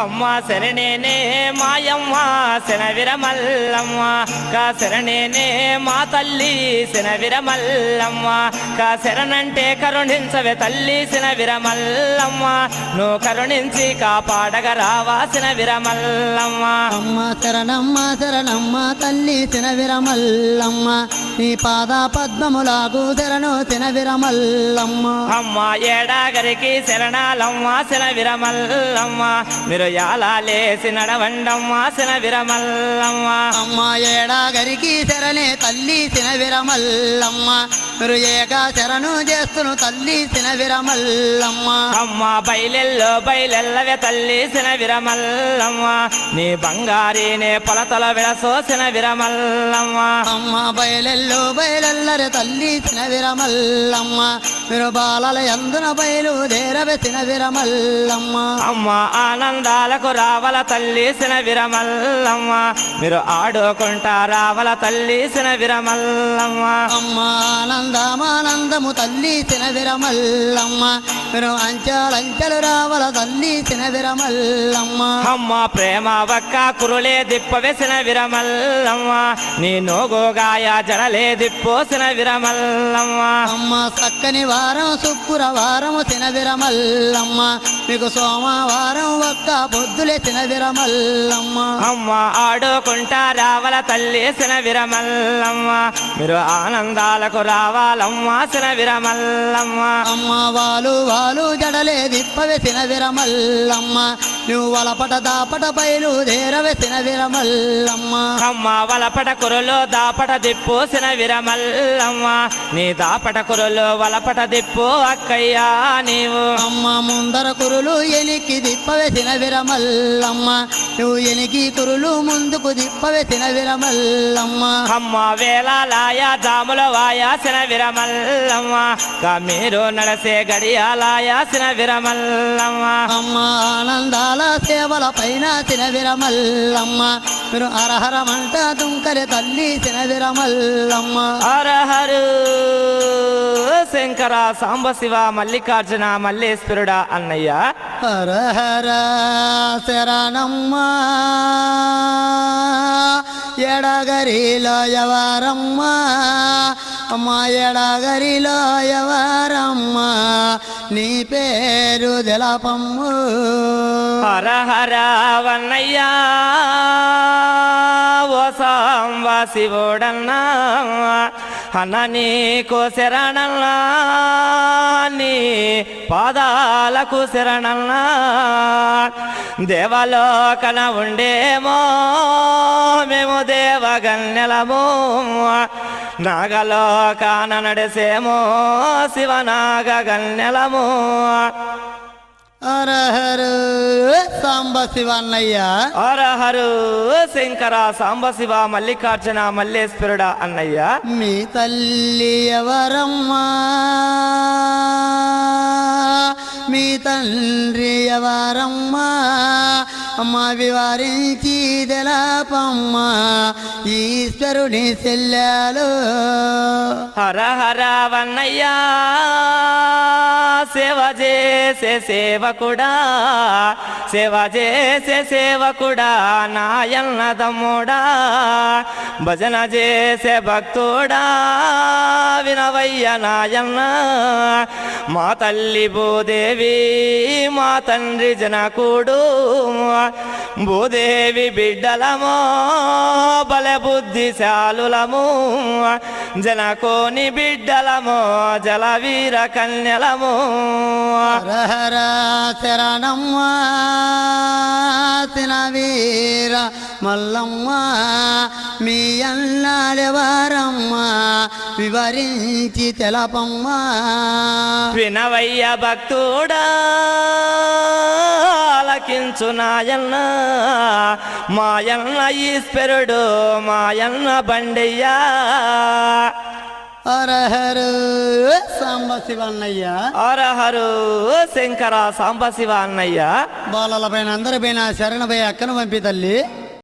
అమ్మ శరణేనే మాయమ్మ శనవిర కా శరణేనే మా తల్లి శనవిర కా శరణంటే కరుణించవే తల్లి శనవిర మల్లమ్మ నువ్వు కరుణించి కాపాడగ రావాసిన విరమల్లమ్మ. అమ్మ శరణమ్మ శరణమ్మ తల్లి విరమల్లమ్మ. నీ పాద పద్మములాగు శరణు విరమల్లమ్మ అమ్మ ఏడాగరికి శరణాలమ్మ శన విరమల్లమ్మ మీరు యాలాలేసి నడవండమ్మ శన విరమల్లమ్మ అమ్మ ఏడాగరికి శరణే తల్లి విరమల్లమ్మ ఏక శరణు చేస్తును తల్లి విరమల్లమ్మ. అమ్మ బయలెల్లో బయలెల్లవే తల్లి శన విరమల్లమ్మ. నీ బంగారి నే పొలతల విడసోసిన విరమల్లమ్మ. అమ్మ బయలెల్లు బయలెల్లరి తల్లి విరమల్లమ్మ. మీరు బాలల ఎందున బయలు దేరవే విరమల్లమ్మ. అమ్మ ఆనందాలకు రావల తల్లి శన విరమల్లమ్మ. మీరు ఆడుకుంటా రావల తల్లి శన విరమల్లమ్మ. అమ్మ ఆనందమానందము తల్లి విరమల్లమ్మ. మీరు అంచెలంచెలు రావల తల్లి విరమల్లమ్మ. అమ్మ ప్రేమ వక్క కురులే దిప్పవేసిన విరమల్లమ్మ. నీ నోగోగాయ జడలే దిప్పోసిన విరమల్లమ్మ. అమ్మ చక్కని వారం శుక్రవారం విరమల్లమ్మ మీకు సోమవారం ఒక్క పొద్దులే విరమల్లమ్మ అమ్మ ఆడుకుంటా రావల తల్లి విరమల్లమ్మ మీరు ఆనందాలకు రావాలమ్మ విరమల్లమ్మ అమ్మ వాలు వాలు జడలే దిప్పవే విరమల్లమ్మ నువ్వు వలపట దాపట బయలు దేరవే విరమల్లమ్మ. అమ్మ వలపట కురులు దాపట దిప్పు సిన విరమల్లమ్మ. నీ దాపట కురులు వలపట దిప్పు అక్కయ్యా నీవు. అమ్మ ముందర కురులు ఎనికి దిప్పవే విరమల్లమ్మ. నువ్వు ఎనికి కురులు ముందుకు దిప్పవే విరమల్లమ్మ. అమ్మ వేలాలాయ జాముల వాయాసిన విరమల్లమ్మ. మీరు నడసే గడియాలాయాసిన విరమల్లమ్మ. అమ్మ ఆనందాల సేవల పైన విరమల్లమ్మ మీరు అరహరమంట దుంకరి తల్లి విరమల్లమ్మ హరహరు శంకర సాంబ శివ మల్లికార్జున మల్లేశ్వరుడా అన్నయ్య. హర హర శరణమ్మ. ఎడగరిలో ఎవరమ్మ మా ఎడగరిలో ఎవరమ్మ నీ పేరు తెలపమ్ము హర హర వన్నయ్యా ఓ సాంబ శివుడన్నా అన్న నీకు శరణన్నా నీ పాదాలకు శరణన్నా. దేవలోకన ఉండేమో మేము దేవగన్నెలము నాగలోకాన నడిసేమో శివనాగ గన్నెలము. హర హర సాంబ శివన్నయ్య. హరహరు శంకర సాంబశివ మల్లికార్జున మల్లేశ్వరుడ అన్నయ్య. మీ తల్లి ఎవరమ్మా? మీ తండ్రి ఎవరమ్మా? అమ్మ వివరించి తెలపమ్మ ఈశ్వరుని చెల్లాలు హర హర వన్నయ్య సేవ చేసే సేవకుడా. సేవ చేసే సేవకుడా నాయన్న తమ్ముడా భజన చేసే భక్తుడా వినవయ్య నాయన్న. మా తల్లి భూదేవి మా తండ్రి జనకుడు భూదేవి బిడ్డలమో బల బుద్ధిశాలులము జనకోని బిడ్డలము జలవీర కన్యలము. హర శరణమ్మ తినవీర మల్లమ్మ మీ అన్నాడెవరమ్మ వివరించి తెలపమ్మ. వినవయ్య భక్తుడా ఆలకించు నాయన్న మాయన్న ఈశ్వరుడు మాయన్న బండయ్యా. హర హర సాంబ శివన్నయ్య. హరహరు శంకర సాంబశివ అన్నయ్య బాలల పైన అందరి పైన శరణపై అక్కను పంపి తల్లి.